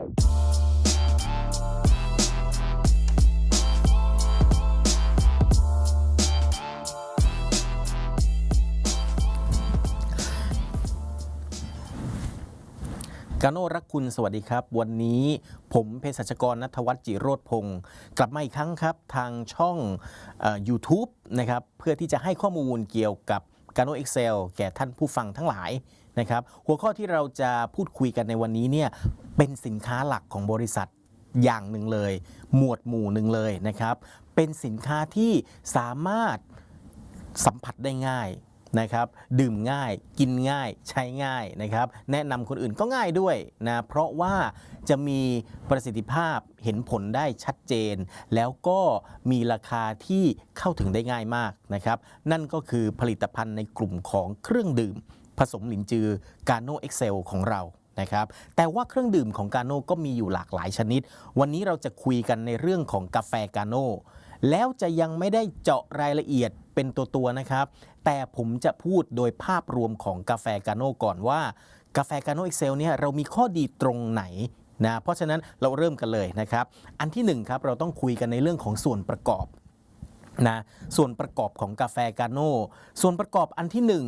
กาโนรักคุณสวัสดีครับ วันนี้ผมเภสัชกรนัทวัฒน์จิโรธพงศ์กลับมาอีกครั้งครับ ทางช่องอ YouTube นะครับ เพื่อที่จะให้ข้อมูลเกี่ยวกับ g a n o Excel แก่ท่านผู้ฟังทั้งหลาย นะครับหัวข้อที่เราจะพูดคุยกันในวันนี้เนี่ยเป็นสินค้าหลักของบริษัทอย่างหนึ่งเลย หมวดหมู่หนึ่งเลยนะครับ เป็นสินค้าที่สามารถสัมผัสได้ง่ายนะครับ ดื่มง่ายกินง่ายใช้ง่ายนะครับ แนะนำคนอื่นก็ง่ายด้วยนะ เพราะว่าจะมีประสิทธิภาพเห็นผลได้ชัดเจน แล้วก็มีราคาที่เข้าถึงได้ง่ายมากนะครับ นั่นก็คือผลิตภัณฑ์ในกลุ่มของเครื่องดื่ม ผสมหลินจือกาโนเอ็กเซลของเรานะครับแต่ว่าเครื่องดื่มของกาโน่ก็มีอยู่หลากหลายชนิด วันนี้เราจะคุยกันในเรื่องของกาแฟกาโน่แล้วจะยังไม่ได้เจาะรายละเอียดเป็นตัวตัวๆนะครับ แต่ผมจะพูดโดยภาพรวมของกาแฟกาโน่ก่อนว่า กาแฟกาโน่เอ็กเซลเนี่ยเรามีข้อดีตรงไหนนะเพราะฉะนั้นเราเริ่มกันเลยนะครับ อันที่หนึ่งครับเราต้องคุยกันในเรื่องของส่วนประกอบนะส่วนประกอบของกาแฟกาโน่ส่วนประกอบอันที่หนึ่ง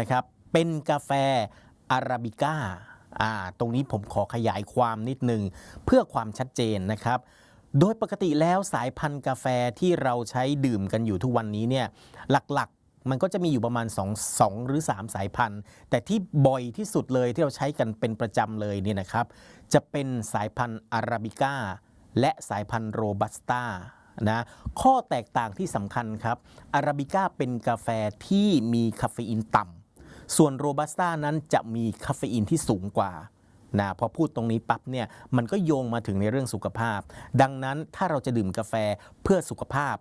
นะครับ เป็นกาแฟอาราบิก้าอ่าตรงนี้ผมขอขยายความนิดนึง เพื่อความชัดเจนนะครับ โดยปกติแล้วสายพันธุ์กาแฟที่เราใช้ดื่มกันอยู่ทุกวันนี้เนี่ยหลักๆมันก็จะมีอยู่ประมาณ 2 2 หรือ 3 สายพันธุ์ แต่ที่บ่อยที่สุดเลยที่เราใช้กันเป็นประจำเลยเนี่ยนะครับ จะเป็นสายพันธุ์อาราบิก้าและสายพันธุ์โรบัสต้านะข้อแตกต่างที่สำคัญครับอาราบิก้าเป็นกาแฟที่มีคาเฟอีนต่ำ ส่วนโรบัสต้านั้นจะมีคาเฟอีนที่สูงกว่านะพอพูดตรงนี้ปั๊บเนี่ยมันก็โยงมาถึงในเรื่องสุขภาพ ดังนั้นถ้าเราจะดื่มกาแฟเพื่อสุขภาพ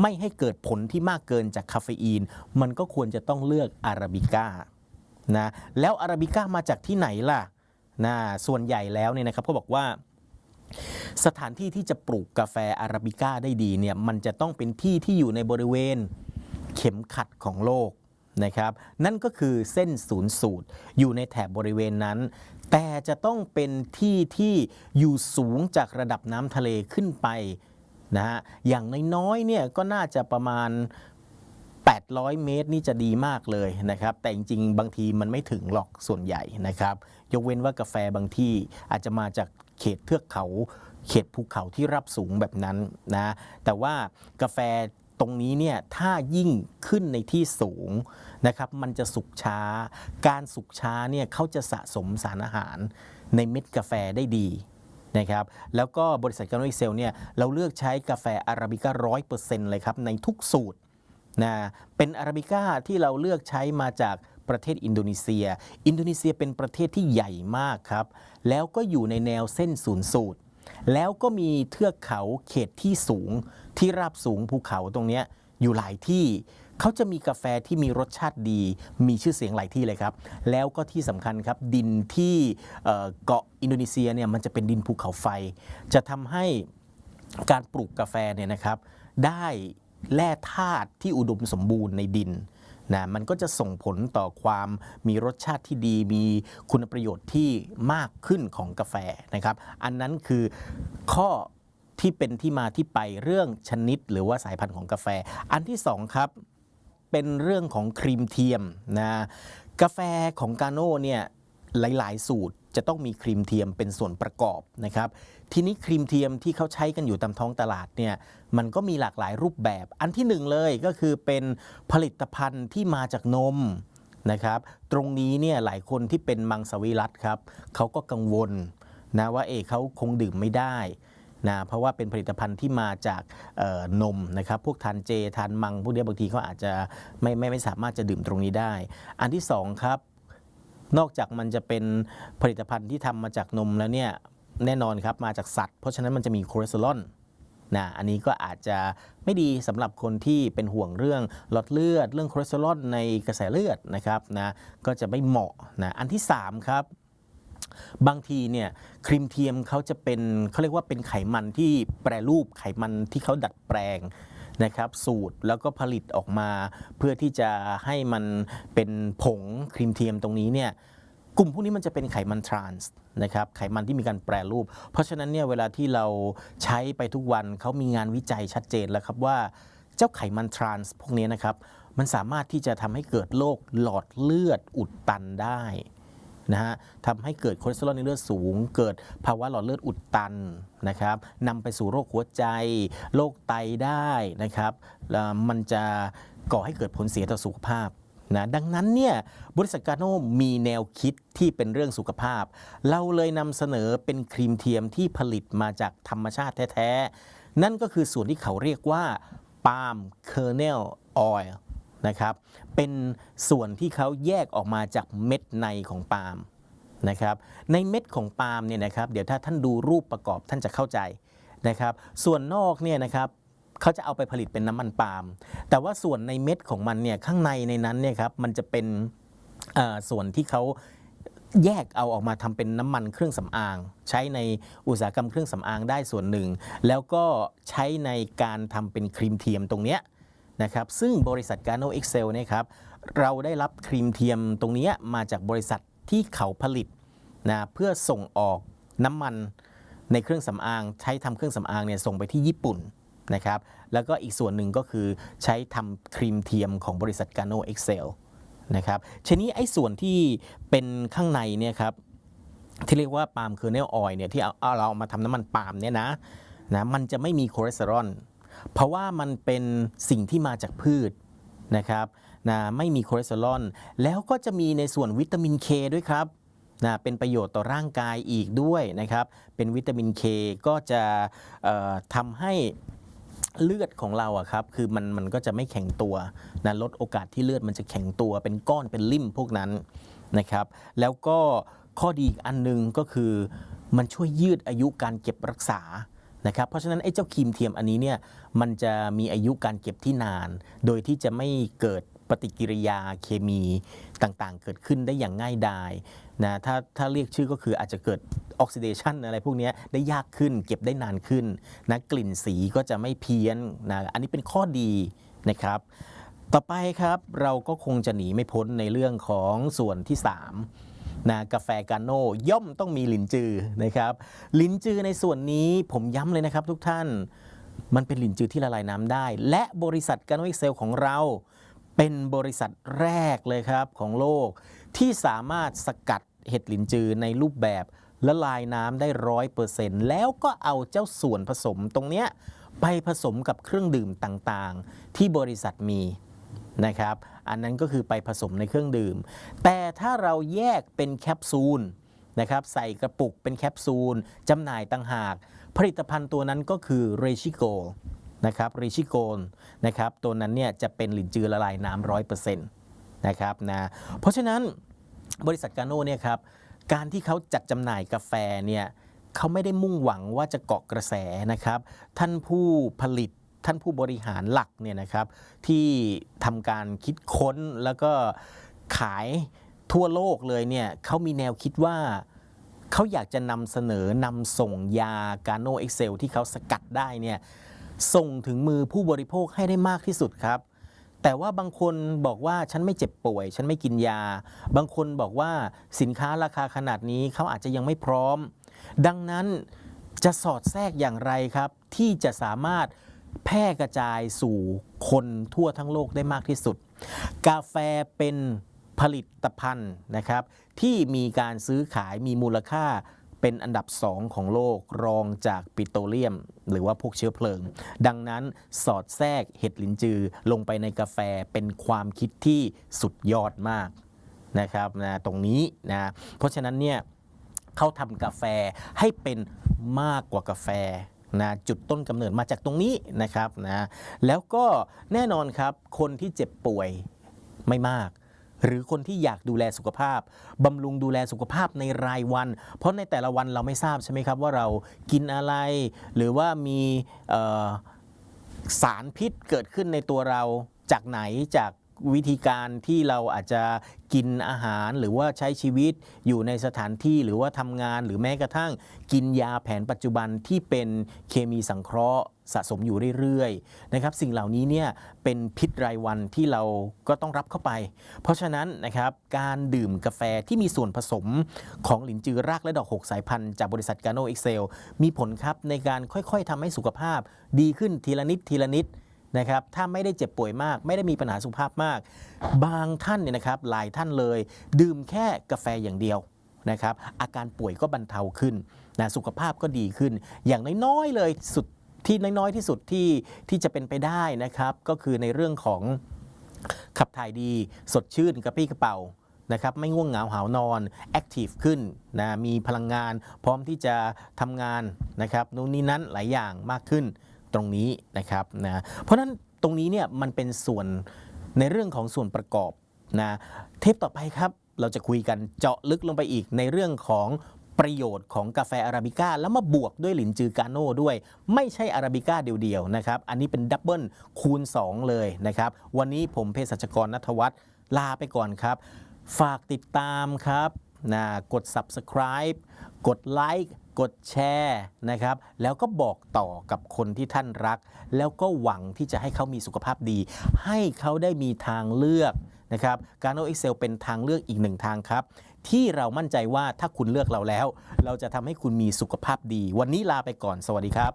ไม่ให้เกิดผลที่มากเกินจากคาเฟอีน มันก็ควรจะต้องเลือกอาราบิก้านะแล้วอาราบิก้ามาจากที่ไหนล่ะนะส่วนใหญ่แล้วเนี่ยนะครับก็บอกว่า สถานที่ที่จะปลูกกาแฟอาราบิก้าได้ดีเนี่ยมันจะต้องเป็นที่ที่อยู่ในบริเวณเข็มขัดของโลก นะครับ นั่นก็คือเส้นศูนย์สูตร อยู่ในแถบบริเวณนั้น แต่จะต้องเป็นที่ที่อยู่สูงจากระดับน้ำทะเลขึ้นไปนะฮะอย่างน้อยๆเนี่ยก็น่าจะประมาณ 800 เมตรนี่จะดีมากเลยนะครับ แต่จริงๆ บางทีมันไม่ถึงหรอกส่วนใหญ่นะครับ ยกเว้นว่ากาแฟบางที่อาจจะมาจากเขตเทือกเขา เขตภูเขาที่รับสูงแบบนั้นนะ แต่ว่ากาแฟ ตรงนี้เนี่ยถ้ายิ่งขึ้นในที่สูงนะครับมันจะสุกช้า การสุกช้าเนี่ยเขาจะสะสมสารอาหารในเม็ดกาแฟได้ดีนะครับแล้วก็บริษัทกาโนเซลเนี่ยเราเลือกใช้กาแฟอาราบิก้าร้อยเปอร์เซ็นต์เลยครับในทุกสูตรนะเป็นอาราบิก้าที่เราเลือกใช้มาจากประเทศอินโดนีเซีย อินโดนีเซียเป็นประเทศที่ใหญ่มากครับ แล้วก็อยู่ในแนวเส้นศูนย์สูตร แล้วก็มีเทือกเขาเขตที่สูงที่ราบสูงภูเขาตรงนี้อยู่หลายที่เขาจะมีกาแฟที่มีรสชาติดี มีชื่อเสียงหลายที่เลยครับ แล้วก็ที่สำคัญครับ ดินที่เอ่อเกาะอินโดนีเซียเนี่ยมันจะเป็นดินภูเขาไฟ จะทำให้การปลูกกาแฟเนี่ยนะครับ ได้แร่ธาตุที่อุดมสมบูรณ์ในดิน นะมันก็จะส่งผลต่อความมีรสชาติที่ดี มีคุณประโยชน์ที่มากขึ้นของกาแฟนะครับ อันนั้นคือข้อที่เป็นที่มาที่ไปเรื่องชนิดหรือว่าสายพันธุ์ของกาแฟ อันที่สองครับเป็นเรื่องของครีมเทียมนะกาแฟของกาโน่เนี่ยหลาย ๆ สูตร จะต้องมีครีมเทียมเป็นส่วนประกอบนะครับ ทีนี้ครีมเทียมที่เขาใช้กันอยู่ตามท้องตลาดเนี่ยมันก็มีหลากหลายรูปแบบ อันที่หนึ่งเลยก็คือเป็นผลิตภัณฑ์ที่มาจากนมนะครับตรงนี้เนี่ยหลายคนที่เป็นมังสวิรัตครับเขาก็กังวลนะว่าเอเขาคงดื่มไม่ได้นะเพราะว่าเป็นผลิตภัณฑ์ที่มาจากนมนะครับพวกทานเจทานมัง พวกเนี้ยบางทีเขาอาจจะไม่ไม่ไม่สามารถจะดื่มตรงนี้ได้ อันที่สองครับ นอกจากมันจะเป็นผลิตภัณฑ์ที่ทำมาจากนมแล้วเนี่ยแน่นอนครับมาจากสัตว์เพราะฉะนั้นมันจะมีคอเลสเตอรอลนะอันนี้ก็อาจจะไม่ดีสำหรับคนที่เป็นห่วงเรื่องหลอดเลือด เรื่องคอเลสเตอรอลในกระแสเลือดนะครับนะก็จะไม่เหมาะนะอันที่สามครับ บางทีเนี่ยครีมเทียมเขาจะเป็นเขาเรียกว่าเป็นไขมันที่แปรรูปไขมันที่เขาดัดแปลง นะครับสูตรแล้วก็ผลิตออกมาเพื่อที่จะให้มันเป็นผงครีมเทียมตรงนี้เนี่ยกลุ่มพวกนี้มันจะเป็นไขมันทรานส์นะครับไขมันที่มีการแปรรูป เพราะฉะนั้นเนี่ยเวลาที่เราใช้ไปทุกวันเขามีงานวิจัยชัดเจนแล้วครับว่าเจ้าไขมันทรานส์พวกนี้นะครับมันสามารถที่จะทำให้เกิดโรคหลอดเลือดอุดตันได้ นะฮะทำให้เกิดคอเลสเตอรอลในเลือดสูง เกิดภาวะหลอดเลือดอุดตันนะครับนำไปสู่โรคหัวใจ โรคไตได้นะครับแล้วมันจะก่อให้เกิดผลเสียต่อสุขภาพนะดังนั้นเนี่ยบริษัทกาโนมีแนวคิดที่เป็นเรื่องสุขภาพ เราเลยนำเสนอเป็นครีมเทียมที่ผลิตมาจากธรรมชาติแท้ ๆ นั่นก็คือส่วนที่เขาเรียกว่าปาล์มเคอร์เนลออยล์ นะครับ เป็นส่วนที่เขาแยกออกมาจากเม็ดในของปาล์มนะครับ ในเม็ดของปาล์มเนี่ยนะครับ เดี๋ยวถ้าท่านดูรูปประกอบท่านจะเข้าใจนะครับ ส่วนนอกเนี่ยนะครับเขาจะเอาไปผลิตเป็นน้ำมันปาล์ม แต่ว่าส่วนในเม็ดของมันเนี่ยข้างในในนั้นเนี่ยครับมันจะเป็นส่วนที่เขาแยกเอาออกมาทำเป็นน้ำมันเครื่องสำอาง ใช้ในอุตสาหกรรมเครื่องสำอางได้ส่วนหนึ่ง แล้วก็ใช้ในการทำเป็นครีมเทียมตรงเนี้ย นะครับซึ่งบริษัท Gano Excel เนี่ยครับเราได้รับครีมเทียมตรงนี้มาจากบริษัทที่เขาผลิตนะเพื่อส่งออกน้ำมันในเครื่องสำอางใช้ทำเครื่องสำอางเนี่ยส่งไปที่ญี่ปุ่นนะครับแล้วก็อีกส่วนหนึ่งก็คือใช้ทำครีมเทียมของบริษัท Gano Excel นะครับทีนี้ไอ้ส่วนที่เป็นข้างในเนี่ยครับที่เรียกว่าปาล์มเคอร์เนลออยเนี่ยที่เอาเอาเราเอามาทำน้ำมันปาล์มเนี่ยนะนะมันจะไม่มีคอเลสเตอรอล เพราะว่ามันเป็นสิ่งที่มาจากพืชนะครับนะไม่มีคอเลสเตอรอลแล้วก็จะมีในส่วนวิตามินเคด้วยครับนะเป็นประโยชน์ต่อร่างกายอีกด้วยนะครับ เป็นวิตามินเคก็จะทำให้เลือดของเราอะครับ คือมันมันก็จะไม่แข็งตัวนะลดโอกาสที่เลือดมันจะแข็งตัว เป็นก้อนเป็นลิ่มพวกนั้นนะครับ แล้วก็ข้อดีอีกอันหนึงก็คือมันช่วยยืดอายุการเก็บรักษา นะครับเพราะฉะนั้นไอ้เจ้าครีมเทียมอันนี้เนี่ยมันจะมีอายุการเก็บที่นาน โดยที่จะไม่เกิดปฏิกิริยาเคมีต่างๆ เกิดขึ้นได้อย่างง่ายดายนะถ้าถ้าเรียกชื่อก็คืออาจจะเกิดออกซิเดชันอะไรพวกนี้ได้ยากขึ้น เก็บได้นานขึ้นนะกลิ่นสีก็จะไม่เพี้ยนนะอันนี้เป็นข้อดีนะครับต่อไปครับเราก็คงจะหนีไม่พ้นในเรื่องของส่วนที่ 3 นะกาแฟกาโน่ย่อมต้องมีหลินจือนะครับหลินจือในส่วนนี้ผมย้ำเลยนะครับทุกท่านมันเป็นหลินจือที่ละลายน้ำได้ และบริษัทกาโนเอ็กเซลของเรา เป็นบริษัทแรกเลยครับของโลก ที่สามารถสกัดเห็ดหลินจือในรูปแบบละลายน้ำได้ร้อยเปอร์เซ็นต์แล้วก็เอาเจ้าส่วนผสมตรงเนี้ยไปผสมกับเครื่องดื่มต่างๆ ที่บริษัทมี นะครับ อันนั้นก็คือไปผสมในเครื่องดื่ม แต่ถ้าเราแยกเป็นแคปซูลนะครับใส่กระปุกเป็นแคปซูลจำหน่ายต่างหาก ผลิตภัณฑ์ตัวนั้นก็คือเรชิโกนะครับริชิโกนนะครับตัวนั้นเนี่ยจะเป็นหลินจือละลายน้ำร้อยเปอร์เซ็นต์นะครับนะเพราะฉะนั้นบริษัทกาโน่เนี่ยครับการที่เขาจัดจำหน่ายกาแฟเนี่ยเขาไม่ได้มุ่งหวังว่าจะเกาะกระแสนะครับ ท่านผู้ผลิต ท่านผู้บริหารหลักเนี่ยนะครับ ที่ทำการคิดค้นแล้วก็ขายทั่วโลกเลยเนี่ยเขามีแนวคิดว่าเขาอยากจะนำเสนอนำส่งยากาโนเอ็กเซลที่เขาสกัดได้เนี่ยส่งถึงมือผู้บริโภคให้ได้มากที่สุดครับ แต่ว่าบางคนบอกว่าฉันไม่เจ็บป่วย ฉันไม่กินยา บางคนบอกว่าสินค้าราคาขนาดนี้เขาอาจจะยังไม่พร้อม ดังนั้นจะสอดแทรกอย่างไรครับ ที่จะสามารถ แพร่กระจายสู่คนทั่วทั้งโลกได้มากที่สุด กาแฟเป็นผลิตภัณฑ์นะครับ ที่มีการซื้อขายมีมูลค่าเป็นอันดับสองของโลกรองจากปิโตรเลียม หรือว่าพวกเชื้อเพลิง ดังนั้นสอดแทรกเห็ดลินจือลงไปในกาแฟเป็นความคิดที่สุดยอดมากนะครับนะตรงนี้นะเพราะฉะนั้นเนี่ยเขาทำกาแฟให้เป็นมากกว่ากาแฟ นะจุดต้นกำเนิดมาจากตรงนี้นะครับนะแล้วก็แน่นอนครับคนที่เจ็บป่วยไม่มาก หรือคนที่อยากดูแลสุขภาพบำรุงดูแลสุขภาพในรายวัน เพราะในแต่ละวันเราไม่ทราบใช่ไหมครับว่าเรากินอะไร หรือว่ามีสารพิษเกิดขึ้นในตัวเราจากไหนจาก วิธีการที่เราอาจจะกินอาหารหรือว่าใช้ชีวิตอยู่ในสถานที่หรือว่าทำงานหรือแม้กระทั่งกินยาแผนปัจจุบันที่เป็นเคมีสังเคราะห์สะสมอยู่เรื่อยๆนะครับสิ่งเหล่านี้เนี่ยเป็นพิษรายวันที่เราก็ต้องรับเข้าไป เพราะฉะนั้นนะครับการดื่มกาแฟที่มีส่วนผสมของหลินจือรากและดอก6สายพันธุ์จากบริษัทกาโนเอ็กเซลมีผลครับในการค่อยๆทำให้สุขภาพดีขึ้นทีละนิดทีละนิด นะครับถ้าไม่ได้เจ็บป่วยมาก ไม่ได้มีปัญหาสุขภาพมาก บางท่านเนี่ยนะครับหลายท่านเลย ดื่มแค่กาแฟอย่างเดียวนะครับอาการป่วยก็บรรเทาขึ้นนะสุขภาพก็ดีขึ้น อย่างน้อยๆเลยสุดที่น้อยๆที่สุดที่ที่จะเป็นไปได้นะครับ ก็คือในเรื่องของขับถ่ายดีสดชื่นกระปี้กระเป๋านะครับไม่ง่วงเหงาหาวนอนแอคทีฟขึ้นนะมีพลังงานพร้อมที่จะทำงานนะครับนู่นนี่นั้นหลายอย่างมากขึ้น ตรงนี้นะครับนะเพราะฉะนั้นตรงนี้เนี่ยมันเป็นส่วนในเรื่องของส่วนประกอบนะเทปต่อไปครับเราจะคุยกันเจาะลึกลงไปอีกในเรื่องของประโยชน์ของกาแฟอาราบิก้า แล้วมาบวกด้วยหลินจือกาโน่ด้วย ไม่ใช่อาราบิก้าเดียวๆนะครับ อันนี้เป็นดับเบิลคูณ 2 เลยนะครับ วันนี้ผมเภสัชกรนัทวัฒน์ลาไปก่อนครับ ฝากติดตามครับ นะกด subscribe กดไลค์กดแชร์นะครับ แล้วก็บอกต่อกับคนที่ท่านรัก แล้วก็หวังที่จะให้เขามีสุขภาพดี ให้เขาได้มีทางเลือกนะครับการโนเอ็กเซลเป็นทางเลือกอีกหนึ่งทางครับ ที่เรามั่นใจว่าถ้าคุณเลือกเราแล้ว เราจะทำให้คุณมีสุขภาพดี วันนี้ลาไปก่อนสวัสดีครับ